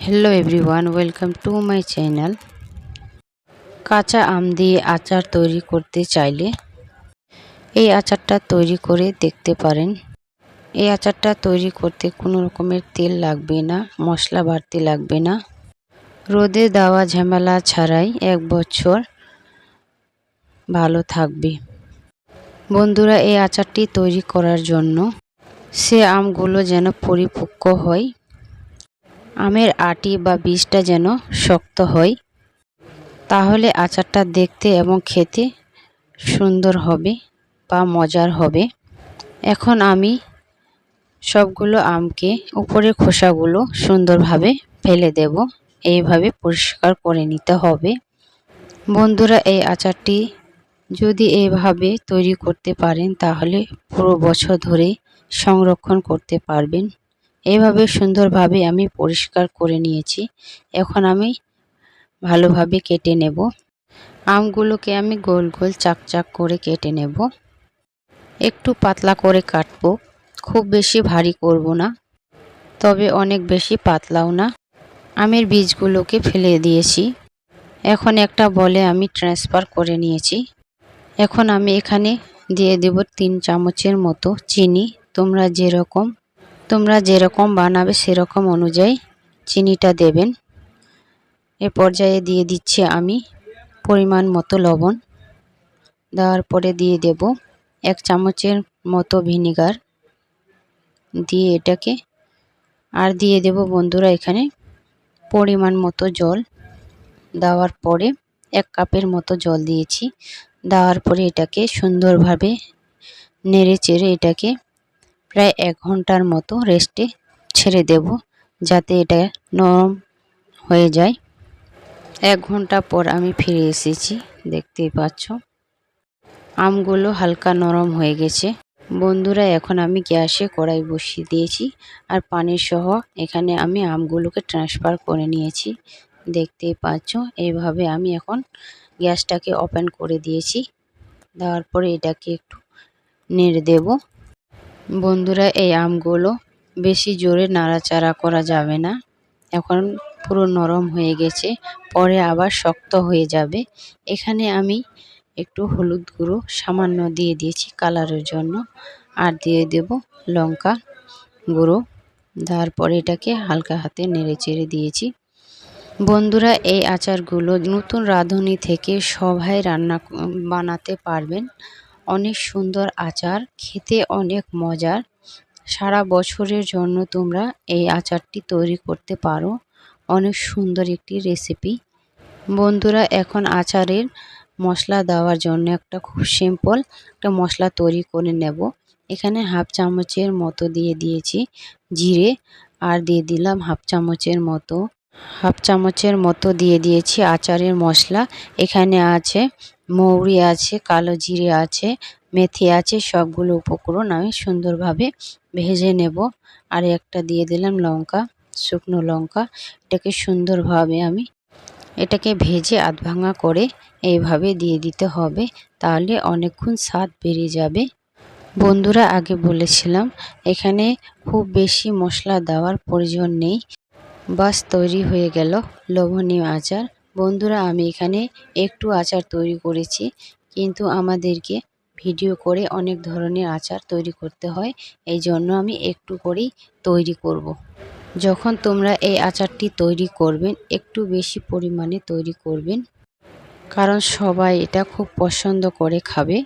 Hello everyone welcome to my channel কাঁচা আম দিয়ে আচার তৈরি করতে চাইলে এই আচারটা তৈরি করে দেখতে পারেন। এই আচারটা তৈরি করতে কোনো রকমের তেল লাগবে না, মশলা বাড়তি লাগবে না। রোদে দেওয়া ঝামেলা ছাড়াই এক বছর ভালো থাকবে। বন্ধুরা, এই আচারটি তৈরি করার জন্য সে আমগুলো যেন পরিপক্ক হয় আমের আটি বা বীজটা যেন শক্ত হয়, তাহলে আচারটা দেখতে এবং খেতে সুন্দর হবে বা মজার হবে। এখন আমি সবগুলো আমকে উপরের খোসাগুলো সুন্দরভাবে ফেলে দেব। এইভাবে পরিষ্কার করে নিতে হবে। বন্ধুরা, এই আচারটি যদি এইভাবে তৈরি করতে পারেন, তাহলে পুরো বছর ধরে সংরক্ষণ করতে পারবেন। এভাবে সুন্দরভাবে আমি পরিষ্কার করে নিয়েছি। এখন আমি ভালোভাবে কেটে নেব। আমগুলোকে আমি গোল গোল চাক চাক করে কেটে নেব। একটু পাতলা করে কাটবো। খুব বেশি ভারী করব না, তবে অনেক বেশি পাতলাও না। আমের বীজগুলোকে ফেলে দিয়েছি। এখন একটা বলে আমি ট্রান্সফার করে নিয়েছি। এখন আমি এখানে দিয়ে দেব তিন চামচের মতো চিনি। তোমরা যেরকম তোমরা যেরকম বানাবে সেরকম অনুযায়ী চিনিটা দেবেন। এ পর্যায়ে দিয়ে দিচ্ছি আমি পরিমাণ মতো লবণ। দেওয়ার পরে দিয়ে দেব এক চামচের মতো ভিনিগার। দিয়ে এটাকে আর দিয়ে দেব বন্ধুরা এখানে পরিমাণ মতো জল। দেওয়ার পরে এক কাপের মতো জল দিয়েছি। দেওয়ার পরে এটাকে সুন্দরভাবে নেড়ে চেড়ে এটাকে প্রায় এক ঘণ্টার মতো রেস্টে ছেড়ে দেব যাতে এটা নরম হয়ে যায়। এক ঘণ্টা পর আমি ফিরে এসেছি, দেখতেই পাচ্ছ। আমগুলো হালকা নরম হয়ে গেছে। বন্ধুরা, এখন আমি গ্যাসে কড়াই বসিয়ে দিয়েছি আর পানির সহ এখানে আমি আমগুলোকে ট্রান্সফার করে নিয়েছি। দেখতেই পাচ্ছ, এইভাবে আমি এখন গ্যাসটাকে ওপেন করে দিয়েছি। দেওয়ার পরে এটাকে একটু নেড়ে দেব। বন্ধুরা, এই আমগুলো বেশি জোরে নাড়াচাড়া করা যাবে না। এখন পুরো নরম হয়ে গেছে, পরে আবার শক্ত হয়ে যাবে। এখানে আমি একটু হলুদ গুঁড়ো সামান্য দিয়ে দিয়েছি কালারের জন্য, আর দিয়ে দেব লঙ্কা গুঁড়ো। তারপরে এটাকে হালকা হাতে নেড়ে চেড়ে দিয়েছি। বন্ধুরা, এই আচারগুলো নতুন রাঁধুনি থেকে সবাই রান্না বানাতে পারবেন। অনেক সুন্দর আচার, খেতে অনেক মজার। সারা বছরের জন্য তোমরা এই আচারটি তৈরি করতে পারো। অনেক সুন্দর একটি রেসিপি বন্ধুরা, এখন আচারের মশলা দেওয়ার জন্য একটা খুব সিম্পল একটা মশলা তৈরি করে নেব। এখানে হাফ চামচের মতো দিয়ে দিয়েছি জিরে আর দিয়ে দিলাম হাফ চামচের মতো হাফ চামচের মতো দিয়ে দিয়েছি আচারের মশলা। এখানে আছে মৌরি আছে, কালো জিরে আছে, মেথি আছে, সবগুলো উপকরণ আমি সুন্দরভাবে ভেজে নেব। আর একটা দিয়ে দিলাম লঙ্কা, শুকনো লঙ্কা। এটাকে সুন্দরভাবে আমি এটাকে ভেজে আধ ভাঙা করে এইভাবে দিয়ে দিতে হবে, তাহলে অনেকক্ষণ স্বাদ বেড়ে যাবে। বন্ধুরা, আগে বলেছিলাম, এখানে খুব বেশি মশলা দেওয়ার প্রয়োজন নেই। বাস তৈরি হয়ে গেল, লোভনীয় আচার বন্ধুরা, আমি এখানে একটু আচার তৈরি করেছি, কিন্তু আমাদেরকে ভিডিও করে অনেক ধরনের আচার তৈরি করতে হয়, এই জন্য আমি একটু করেই তৈরি করব। যখন তোমরা এই আচারটি তৈরি করবেন, একটু বেশি পরিমাণে তৈরি করবেন, কারণ সবাই এটা খুব পছন্দ করে খাবে